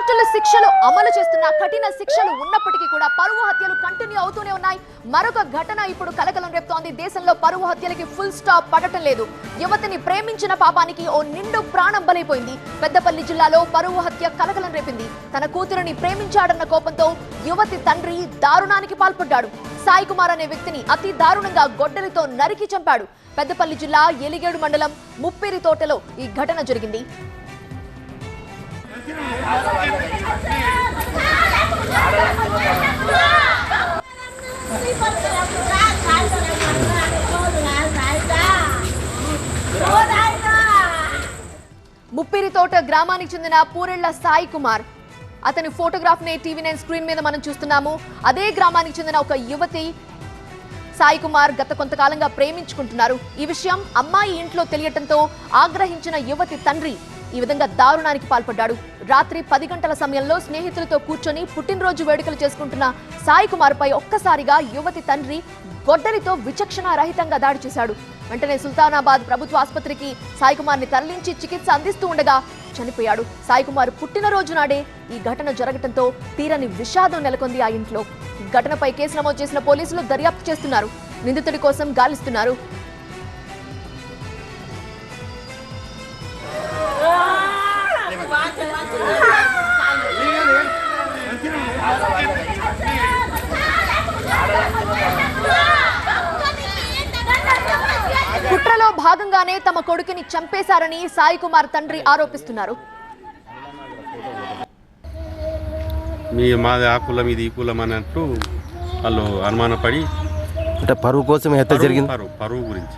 కోర్టుల శిక్షలు అమలు చేస్తున్న కఠిన శిక్షలు ఉన్నప్పటికీ కూడా పరువు హత్యలు కంటిన్యూ అవుతూనే ఉన్నాయి. మరొక ఘటన ఇప్పుడు కలకలం రేపుతోంది. దేశంలో పరువు హత్యలకి ఫుల్ స్టాప్ పడటం లేదు. యువతిని ప్రేమించిన పాపానికి ఓ నిండు ప్రాణం బలైపోయింది. పెద్దపల్లి జిల్లాలో పరువు హత్య కలకలం రేపింది. తన కూతురిని ప్రేమించాడన్న కోపంతో యువతి తండ్రి దారుణానికి పాల్పడ్డాడు. సాయి కుమార్ అనే వ్యక్తిని అతి దారుణంగా గొడ్డలితో నరికి చంపాడు. పెద్దపల్లి జిల్లా ఎలిగేడు మండలం ముప్పిరి తోటలో ఈ ఘటన జరిగింది. ముప్పిరితోట గ్రామానికి చెందిన పూరెళ్ళ సాయి కుమార్. అతని ఫోటోగ్రాఫ్ని టీవీ నైన్ స్క్రీన్ మీద మనం చూస్తున్నాము. అదే గ్రామానికి చెందిన ఒక యువతి సాయి కుమార్ గత కొంతకాలంగా ప్రేమించుకుంటున్నారు. ఈ విషయం అమ్మాయి ఇంట్లో తెలియటంతో ఆగ్రహించిన యువతి తండ్రి ఈ విధంగా దారుణానికి పాల్పడ్డాడు. రాత్రి పది గంటల సమయంలో స్నేహితులతో కూర్చొని పుట్టినరోజు వేడుకలు చేసుకుంటున్న సాయి కుమార్పై ఒక్కసారిగా యువతి తండ్రి గొడ్డలితో విచక్షణారహితంగా దాడి చేశాడు. వెంటనే సుల్తానాబాద్ ప్రభుత్వ ఆసుపత్రికి సాయి కుమార్ని తరలించి చికిత్స అందిస్తూ ఉండగా చనిపోయాడు. సాయి కుమార్ పుట్టినరోజు నాడే ఈ ఘటన జరగటంతో తీరని విషాదం నెలకొంది ఆ ఇంట్లో. ఘటనపై కేసు నమోదు చేసిన పోలీసులు దర్యాప్తు చేస్తున్నారు. నిందితుడి కోసం గాలిస్తున్నారు. కుట్రలో భాగంగానే తమ కొడుకుని చంపేశారని సాయి కుమార్ తండ్రి ఆరోపిస్తున్నారు. మీ మాది ఆ కులం ఇది ఈ కులం అన్నట్టు వాళ్ళు అనుమానపడి అంటే పరువు కోసం హత్య జరిగింది? పరువు పరువు గురించి.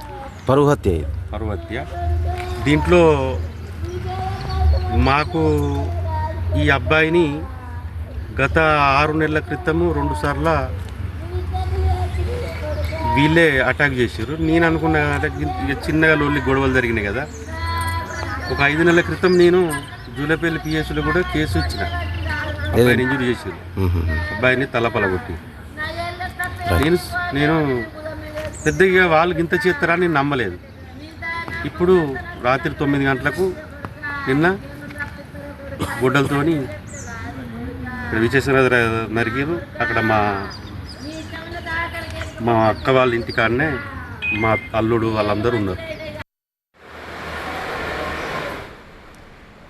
పరువు హత్య. పరువు హత్య. దీంట్లో మాకు ఈ అబ్బాయిని గత ఆరు నెలల క్రితము రెండు సార్ల వీళ్ళే అటాక్ చేశారు నేను అనుకున్న చిన్నగా లొల్లి గొడవలు జరిగినాయి కదా. ఒక ఐదు నెలల క్రితం నేను జూలపల్లి పిఎస్లో కూడా కేసు ఇచ్చిన. అబ్బాయిని ఇంజూరీ మ్మ్. అబ్బాయిని తలపల కొట్టి. నేను నేను పెద్దగా వాళ్ళు ఇంత చేస్తారా నేను నమ్మలేదు. ఇప్పుడు రాత్రి తొమ్మిది గంటలకు నిన్న గుడ్డలతోని ఇక్కడ విజయసాగర నరికిరు అక్కడ మా మా అక్క వాళ్ళ ఇంటికాడనే మా అల్లుడు వాళ్ళందరూ ఉన్నారు.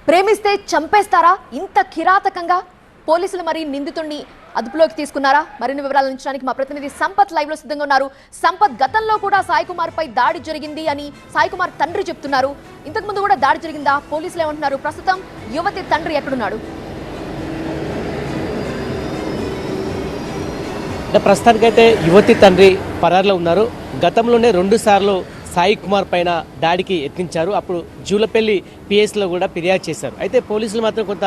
ప్రేమిస్తే చంపేస్తారా? ఇంత కిరాతకంగా పోలీసులు మరి నిందితుడిని అదుపులోకి తీసుకున్నారా? మరిన్ని వివరాలు అందించడానికి మా ప్రతినిధి సంపత్ లైవ్లో సిద్ధంగా ఉన్నారు. సంపత్ గతంలో కూడా సాయి కుమార్ పై దాడి జరిగింది అని సాయి కుమార్ తండ్రి చెప్తున్నారు. ఇంతకు ముందు కూడా దాడి జరిగిందా? పోలీసులు ఏమంటున్నారు? ప్రస్తుతం యువతి తండ్రి ఎక్కడున్నాడు? అంటే ప్రస్తుతానికైతే యువతి తండ్రి పరారులో ఉన్నారు. గతంలోనే రెండు సార్లు సాయి కుమార్ పైన దాడికి యత్నించారు. అప్పుడు జూలపల్లి పిఎస్లో కూడా ఫిర్యాదు చేశారు. అయితే పోలీసులు మాత్రం కొంత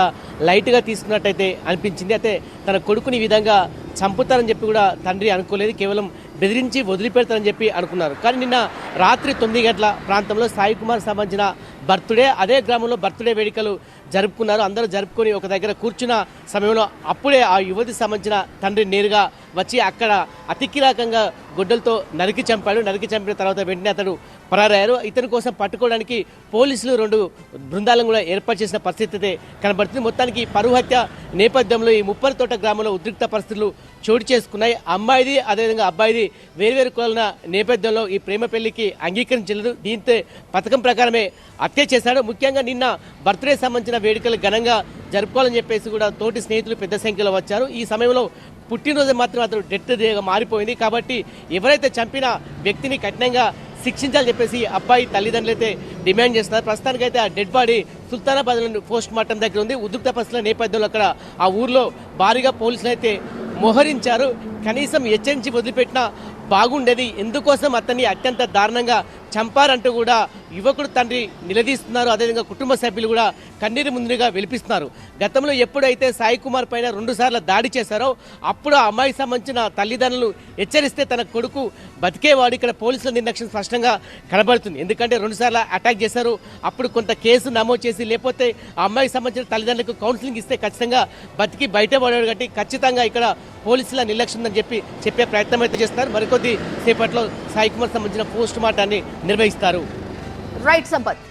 లైట్గా తీసుకున్నట్టయితే అనిపించింది. అయితే తన కొడుకుని విధంగా చంపుతారని చెప్పి కూడా తండ్రి అనుకోలేదు. కేవలం బెదిరించి వదిలిపెడతారని చెప్పి అనుకున్నారు. కానీ నిన్న రాత్రి తొమ్మిది గంటల ప్రాంతంలో సాయి కుమార్ సంబంధించిన బర్త్డే అదే గ్రామంలో బర్త్డే వేడుకలు జరుపుకున్నారు. అందరూ జరుపుకొని ఒక దగ్గర కూర్చున్న సమయంలో అప్పుడే ఆ యువతి సంబంధించిన తండ్రి నేరుగా వచ్చి అక్కడ అతికిరాకంగా గుడ్డలతో గొడ్డలతో నరికి చంపాడు. నరికి చంపిన తర్వాత వెంటనే అతడు పరారయ్యారు. ఇతని కోసం పట్టుకోవడానికి పోలీసులు రెండు బృందాలను కూడా ఏర్పాటు చేసిన పరిస్థితి కనబడుతుంది. మొత్తానికి పరువు హత్య నేపథ్యంలో ఈ ముప్పరి తోట గ్రామంలో ఉద్రిక్త పరిస్థితులు చోటు చేసుకున్నాయి. అమ్మాయిది అదేవిధంగా అబ్బాయిది వేరువేరు కులాల నేపథ్యంలో ఈ ప్రేమ పెళ్ళికి అంగీకరించలేదు. దీంతో పథకం ప్రకారమే హత్య చేశాడు. ముఖ్యంగా నిన్న బర్త్డే సంబంధించిన వేడుకలు ఘనంగా జరుపుకోవాలని చెప్పేసి కూడా తోటి స్నేహితులు పెద్ద సంఖ్యలో వచ్చారు. ఈ సమయంలో పుట్టినరోజు మాత్రం అతను డెత్ డేగా మారిపోయింది. కాబట్టి ఎవరైతే చంపిన వ్యక్తిని కఠినంగా శిక్షించాలని చెప్పేసి అబ్బాయి తల్లిదండ్రులు అయితే డిమాండ్ చేస్తున్నారు. ప్రస్తుతానికైతే ఆ dead body Sultanabad post mortem దగ్గర ఉంది. ఉద్రిక్త పరిస్థితుల నేపథ్యంలో అక్కడ ఆ ఊర్లో భారీగా పోలీసులు అయితే మోహరించారు. కనీసం హెచ్చరించి వదిలిపెట్టినా బాగుండేది. ఎందుకోసం అతన్ని అత్యంత దారుణంగా చంపారంటూ కూడా యువకుడు తండ్రి నిలదీస్తున్నారు. అదేవిధంగా కుటుంబ సభ్యులు కూడా కన్నీరు ముందుగా వెలిపిస్తున్నారు. గతంలో ఎప్పుడైతే సాయి కుమార్ పైన రెండుసార్లు దాడి చేశారో అప్పుడు ఆ అమ్మాయికి సంబంధించిన తల్లిదండ్రులు హెచ్చరిస్తే తన కొడుకు బతికేవాడు. ఇక్కడ పోలీసుల నిర్లక్ష్యం స్పష్టంగా కనబడుతుంది. ఎందుకంటే రెండుసార్లు అటాక్ చేశారు. అప్పుడు కొంత కేసు నమోదు చేసి లేకపోతే ఆ అమ్మాయికి సంబంధించిన తల్లిదండ్రులకు కౌన్సిలింగ్ ఇస్తే ఖచ్చితంగా బతికి బయటపడాడు కాబట్టి ఖచ్చితంగా ఇక్కడ పోలీసుల నిర్లక్ష్యం ఉందని చెప్పి చెప్పే ప్రయత్నం అయితే చేస్తారు మరికొద్ది సేపట్లో సాయి కుమార్ సంబంధించిన పోస్ట్ మార్టాన్ని నిర్వహిస్తారు. రైట్ సంపత్.